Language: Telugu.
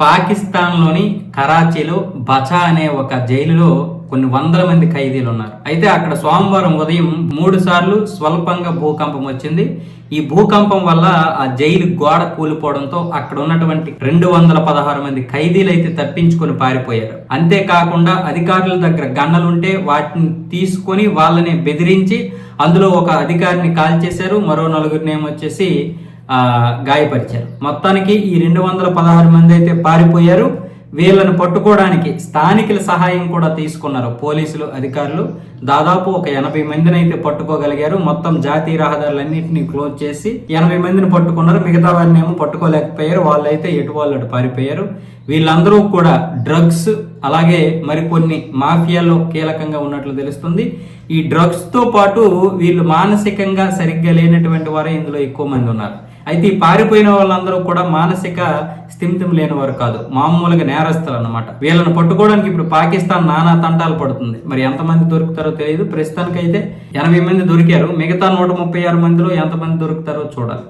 పాకిస్తాన్లోని కరాచీలో బచా అనే ఒక జైలులో కొన్ని వందల మంది ఖైదీలు ఉన్నారు. అయితే అక్కడ సోమవారం ఉదయం మూడు సార్లు స్వల్పంగా భూకంపం వచ్చింది. ఈ భూకంపం వల్ల ఆ జైలు గోడ కూలిపోవడంతో అక్కడ ఉన్నటువంటి రెండు వందల పదహారు మంది ఖైదీలు అయితే తప్పించుకొని పారిపోయారు. అంతేకాకుండా అధికారుల దగ్గర గన్నలుంటే వాటిని తీసుకొని వాళ్ళని బెదిరించి అందులో ఒక అధికారిని కాల్చేశారు. మరో నలుగురిని ఏమొచ్చేసి గాయపరిచారు. మొత్తానికి ఈ రెండు వందల పదహారు మంది అయితే పారిపోయారు. వీళ్ళను పట్టుకోవడానికి స్థానికుల సహాయం కూడా తీసుకున్నారు పోలీసులు అధికారులు. దాదాపు ఒక ఎనభై మందిని అయితే పట్టుకోగలిగారు. మొత్తం జాతీయ రహదారులన్నింటినీ క్లోజ్ చేసి ఎనభై మందిని పట్టుకున్నారు. మిగతా వారిని ఏమో పట్టుకోలేకపోయారు. వాళ్ళైతే ఎటు వాళ్ళు అటు పారిపోయారు. వీళ్ళందరూ కూడా డ్రగ్స్ అలాగే మరికొన్ని మాఫియాలో కీలకంగా ఉన్నట్లు తెలుస్తుంది. ఈ డ్రగ్స్తో పాటు వీళ్ళు మానసికంగా సరిగ్గా లేనటువంటి వారే ఇందులో ఎక్కువ మంది ఉన్నారు. అయితే ఈ పారిపోయిన వాళ్ళందరూ కూడా మానసిక స్థిమితం లేని వారు కాదు. మామూలుగా నేరస్తులు అనమాట వీళ్ళని పట్టుకోవడానికి ఇప్పుడు పాకిస్తాన్ నానా తంటాలు పడుతుంది. మరి ఎంతమంది దొరుకుతారో తెలియదు. ప్రస్తుతానికైతే ఎనభై మంది దొరికారు. మిగతా నూట ముప్పై ఆరు మందిలో ఎంతమంది దొరుకుతారో చూడాలి.